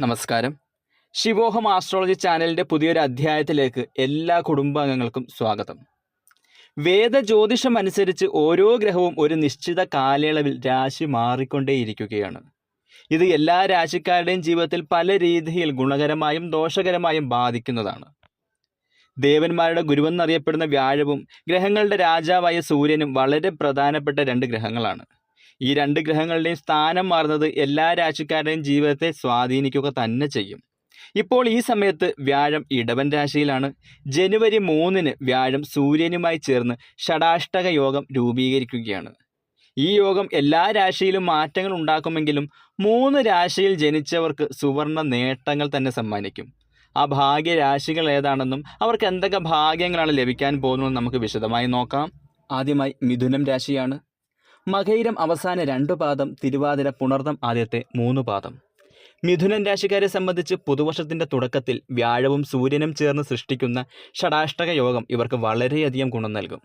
നമസ്കാരം. ശിവോഹം ആസ്ട്രോളജി ചാനലിന്റെ പുതിയൊരു അധ്യായത്തിലേക്ക് എല്ലാ കുടുംബാംഗങ്ങൾക്കും സ്വാഗതം. വേദ ജ്യോതിഷം അനുസരിച്ച് ഓരോ ഗ്രഹവും ഒരു നിശ്ചിത കാലയളവിൽ രാശി മാറിക്കൊണ്ടേയിരിക്കുകയാണ്. ഇത് എല്ലാ രാശിക്കാരുടെയും ജീവിതത്തിൽ പല രീതിയിൽ ഗുണകരമായും ദോഷകരമായും ബാധിക്കുന്നതാണ്. ദേവന്മാരുടെ ഗുരുവെന്നറിയപ്പെടുന്ന വ്യാഴവും ഗ്രഹങ്ങളുടെ രാജാവായ സൂര്യനും വളരെ പ്രധാനപ്പെട്ട രണ്ട് ഗ്രഹങ്ങളാണ്. ഈ രണ്ട് ഗ്രഹങ്ങളുടെയും സ്ഥാനം മാറുന്നത് എല്ലാ രാശിക്കാരുടെയും ജീവിതത്തെ സ്വാധീനിക്കുക തന്നെ ചെയ്യും. ഇപ്പോൾ ഈ സമയത്ത് വ്യാഴം ഇടവൻ രാശിയിലാണ്. ജനുവരി മൂന്നിന് വ്യാഴം സൂര്യനുമായി ചേർന്ന് ഷടാഷ്ടക യോഗം രൂപീകരിക്കുകയാണ്. ഈ യോഗം എല്ലാ രാശിയിലും മാറ്റങ്ങൾ ഉണ്ടാക്കുമെങ്കിലും മൂന്ന് രാശിയിൽ ജനിച്ചവർക്ക് സുവർണ നേട്ടങ്ങൾ തന്നെ സമ്മാനിക്കും. ആ ഭാഗ്യ രാശികൾ ഏതാണെന്നും അവർക്ക് എന്തൊക്കെ ഭാഗ്യങ്ങളാണ് ലഭിക്കാൻ പോകുന്നതെന്ന് നമുക്ക് വിശദമായി നോക്കാം. ആദ്യമായി മിഥുനം രാശിയാണ്. മകയിരം അവസാന രണ്ടു പാദം തിരുവാതിര പുണർദം ആദ്യത്തെ മൂന്ന് പാദം. മിഥുനൻ രാശിക്കാരെ സംബന്ധിച്ച് പുതുവർഷത്തിന്റെ തുടക്കത്തിൽ വ്യാഴവും സൂര്യനും ചേർന്ന് സൃഷ്ടിക്കുന്ന ഷടാഷ്ടക യോഗം ഇവർക്ക് വളരെയധികം ഗുണം നൽകും.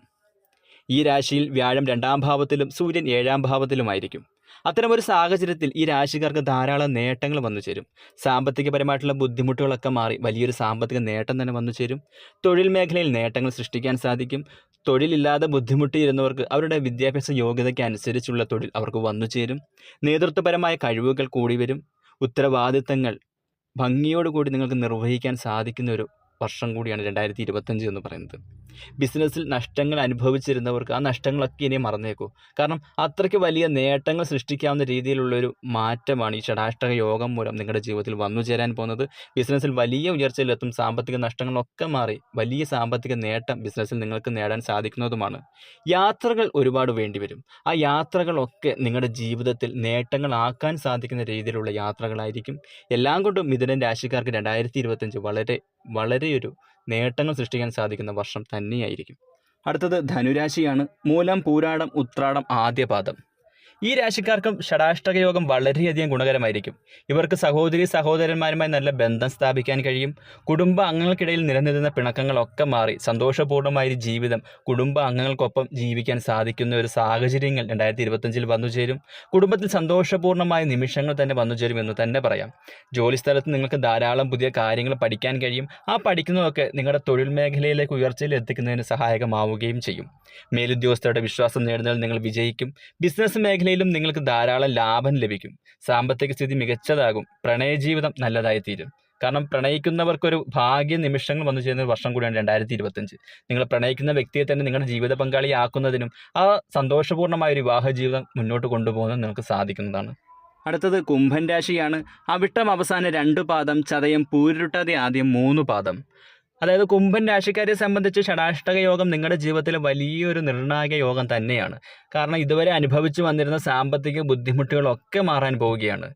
ഈ രാശിയിൽ വ്യാഴം രണ്ടാം ഭാവത്തിലും സൂര്യൻ ഏഴാം ഭാവത്തിലുമായിരിക്കും. അത്തരമൊരു സാഹചര്യത്തിൽ ഈ രാശിക്കാർക്ക് ധാരാളം നേട്ടങ്ങൾ വന്നു ചേരും. സാമ്പത്തികപരമായിട്ടുള്ള ബുദ്ധിമുട്ടുകളൊക്കെ മാറി വലിയൊരു സാമ്പത്തിക നേട്ടം തന്നെ വന്നു ചേരും. തൊഴിൽ മേഖലയിൽ നേട്ടങ്ങൾ സൃഷ്ടിക്കാൻ സാധിക്കും. തൊഴിലില്ലാതെ ബുദ്ധിമുട്ടിയിരുന്നവർക്ക് അവരുടെ വിദ്യാഭ്യാസ യോഗ്യതയ്ക്ക് അനുസരിച്ചുള്ള തൊഴിൽ അവർക്ക് വന്നു ചേരും. നേതൃത്വപരമായ കഴിവുകൾ കൂടി വരും. ഉത്തരവാദിത്തങ്ങൾ ഭംഗിയോടുകൂടി നിങ്ങൾക്ക് നിർവഹിക്കാൻ സാധിക്കുന്ന ഒരു വർഷം കൂടിയാണ് രണ്ടായിരത്തി ഇരുപത്തഞ്ച് എന്ന് പറയുന്നത്. ബിസിനസ്സിൽ നഷ്ടങ്ങൾ അനുഭവിച്ചിരുന്നവർക്ക് ആ നഷ്ടങ്ങളൊക്കെ ഇനി മറന്നേക്കൂ. കാരണം അത്രയ്ക്ക് വലിയ നേട്ടങ്ങൾ സൃഷ്ടിക്കാവുന്ന രീതിയിലുള്ളൊരു മാറ്റമാണ് ഈ ഷടാഷ്ടക യോഗം മൂലം നിങ്ങളുടെ ജീവിതത്തിൽ വന്നു ചേരാൻ പോകുന്നത്. ബിസിനസ്സിൽ വലിയ ഉയർച്ചയിലെത്തും സാമ്പത്തിക നഷ്ടങ്ങളൊക്കെ മാറി വലിയ സാമ്പത്തിക നേട്ടം ബിസിനസ്സിൽ നിങ്ങൾക്ക് നേടാൻ സാധിക്കുന്നതുമാണ്. യാത്രകൾ ഒരുപാട് വേണ്ടിവരും. ആ യാത്രകളൊക്കെ നിങ്ങളുടെ ജീവിതത്തിൽ നേട്ടങ്ങളാക്കാൻ സാധിക്കുന്ന രീതിയിലുള്ള യാത്രകളായിരിക്കും. എല്ലാം കൊണ്ടും മിഥുനൻ രാശിക്കാർക്ക് രണ്ടായിരത്തി ഇരുപത്തഞ്ച് വളരെ വളരെയൊരു നേട്ടങ്ങൾ സൃഷ്ടിക്കാൻ സാധിക്കുന്ന വർഷം തന്നെയായിരിക്കും. അടുത്തത് ധനുരാശിയാണ്. മൂലം പൂരാടം ഉത്രാടം ആദ്യപാദം. ഈ രാശിക്കാർക്കും ഷടാഷ്ടക യോഗം വളരെയധികം ഗുണകരമായിരിക്കും. ഇവർക്ക് സഹോദരി സഹോദരന്മാരുമായി നല്ല ബന്ധം സ്ഥാപിക്കാൻ കഴിയും. കുടുംബ അംഗങ്ങൾക്കിടയിൽ നിലനിൽക്കുന്ന പിണക്കങ്ങളൊക്കെ മാറി സന്തോഷപൂർണമായ ജീവിതം കുടുംബ അംഗങ്ങൾക്കൊപ്പം ജീവിക്കാൻ സാധിക്കുന്ന ഒരു സാഹചര്യങ്ങൾ രണ്ടായിരത്തി ഇരുപത്തഞ്ചിൽ വന്നു ചേരും. കുടുംബത്തിൽ സന്തോഷപൂർണമായ നിമിഷങ്ങൾ തന്നെ വന്നു ചേരും എന്ന് തന്നെ പറയാം. ജോലിസ്ഥലത്ത് നിങ്ങൾക്ക് ധാരാളം പുതിയ കാര്യങ്ങൾ പഠിക്കാൻ കഴിയും. ആ പഠിക്കുന്നതൊക്കെ നിങ്ങളുടെ തൊഴിൽ മേഖലയിലേക്ക് ഉയർച്ചയിൽ എത്തിക്കുന്നതിന് സഹായകമാവുകയും ചെയ്യും. മേലുദ്യോഗസ്ഥരുടെ വിശ്വാസം നേടുന്നതിൽ നിങ്ങൾ വിജയിക്കും. ബിസിനസ് മേഖലയിലും നിങ്ങൾക്ക് ധാരാളം ലാഭം ലഭിക്കും. സാമ്പത്തിക സ്ഥിതി മികച്ചതാകും. പ്രണയജീവിതം നല്ലതായി തീരും കാരണം പ്രണയിക്കുന്നവർക്കൊരു ഭാഗ്യ നിമിഷങ്ങൾ വന്നു ചേരുന്ന വർഷം കൂടിയാണ് രണ്ടായിരത്തി ഇരുപത്തഞ്ച് നിങ്ങൾ പ്രണയിക്കുന്ന വ്യക്തിയെ തന്നെ നിങ്ങളുടെ ജീവിത പങ്കാളിയാക്കുന്നതിനും ആ സന്തോഷപൂർണമായ ഒരു വിവാഹ ജീവിതം മുന്നോട്ട് കൊണ്ടുപോകുന്നതിനും നിങ്ങൾക്ക് സാധിക്കുന്നതാണ്. അടുത്തത് കുംഭൻ രാശിയാണ്. അവിട്ടം അവസാന രണ്ട് പാദം ചതയം പൂരുരുട്ടാതെ ആദ്യം മൂന്ന് പാദം. അതായത് കുംഭൻ രാശിക്കാരെ സംബന്ധിച്ച് ഷടാഷ്ടക യോഗം നിങ്ങളുടെ ജീവിതത്തിലെ വലിയൊരു നിർണായക യോഗം തന്നെയാണ്. കാരണം ഇതുവരെ അനുഭവിച്ചു വന്നിരുന്ന സാമ്പത്തിക ബുദ്ധിമുട്ടുകളൊക്കെ മാറാൻ പോവുകയാണ്.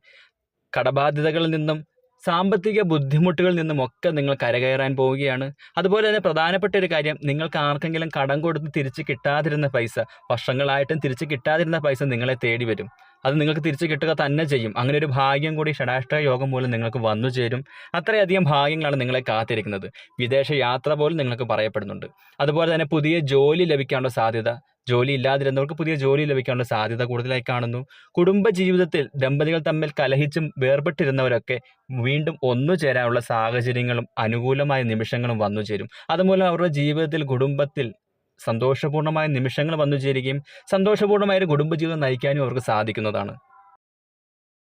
കടബാധ്യതകളിൽ നിന്നും സാമ്പത്തിക ബുദ്ധിമുട്ടുകളിൽ നിന്നും ഒക്കെ നിങ്ങൾ കരകയറാൻ പോവുകയാണ്. അതുപോലെ തന്നെ പ്രധാനപ്പെട്ട ഒരു കാര്യം നിങ്ങൾക്ക് ആർക്കെങ്കിലും കടം കൊടുത്ത് തിരിച്ച് കിട്ടാതിരുന്ന പൈസ വർഷങ്ങളായിട്ടും തിരിച്ച് കിട്ടാതിരുന്ന പൈസ നിങ്ങളെ തേടി വരും അത് നിങ്ങൾക്ക് തിരിച്ച് കിട്ടുക തന്നെ ചെയ്യും. അങ്ങനെ ഒരു ഭാഗ്യം കൂടി ഷടാഷ്ട യോഗം മൂലം നിങ്ങൾക്ക് വന്നു ചേരും. അത്രയധികം ഭാഗ്യങ്ങളാണ് നിങ്ങളെ കാത്തിരിക്കുന്നത്. വിദേശ യാത്ര പോലും നിങ്ങൾക്ക് പറയപ്പെടുന്നുണ്ട്. അതുപോലെ തന്നെ പുതിയ ജോലി ലഭിക്കാനുള്ള സാധ്യത ജോലി ഇല്ലാതിരുന്നവർക്ക് പുതിയ ജോലി ലഭിക്കാനുള്ള സാധ്യത കൂടുതലായി കാണുന്നു. കുടുംബ ജീവിതത്തിൽ ദമ്പതികൾ തമ്മിൽ കലഹിച്ചും വേർപെട്ടിരുന്നവരൊക്കെ വീണ്ടും ഒന്നു ചേരാനുള്ള സാഹചര്യങ്ങളും അനുകൂലമായ നിമിഷങ്ങളും വന്നു ചേരും. അതുമൂലം അവരുടെ ജീവിതത്തിൽ കുടുംബത്തിൽ സന്തോഷപൂർണമായ നിമിഷങ്ങൾ വന്നു ചേരുകയും സന്തോഷപൂർണമായ ഒരു കുടുംബജീവിതം നയിക്കാനും അവർക്ക് സാധിക്കുന്നതാണ്.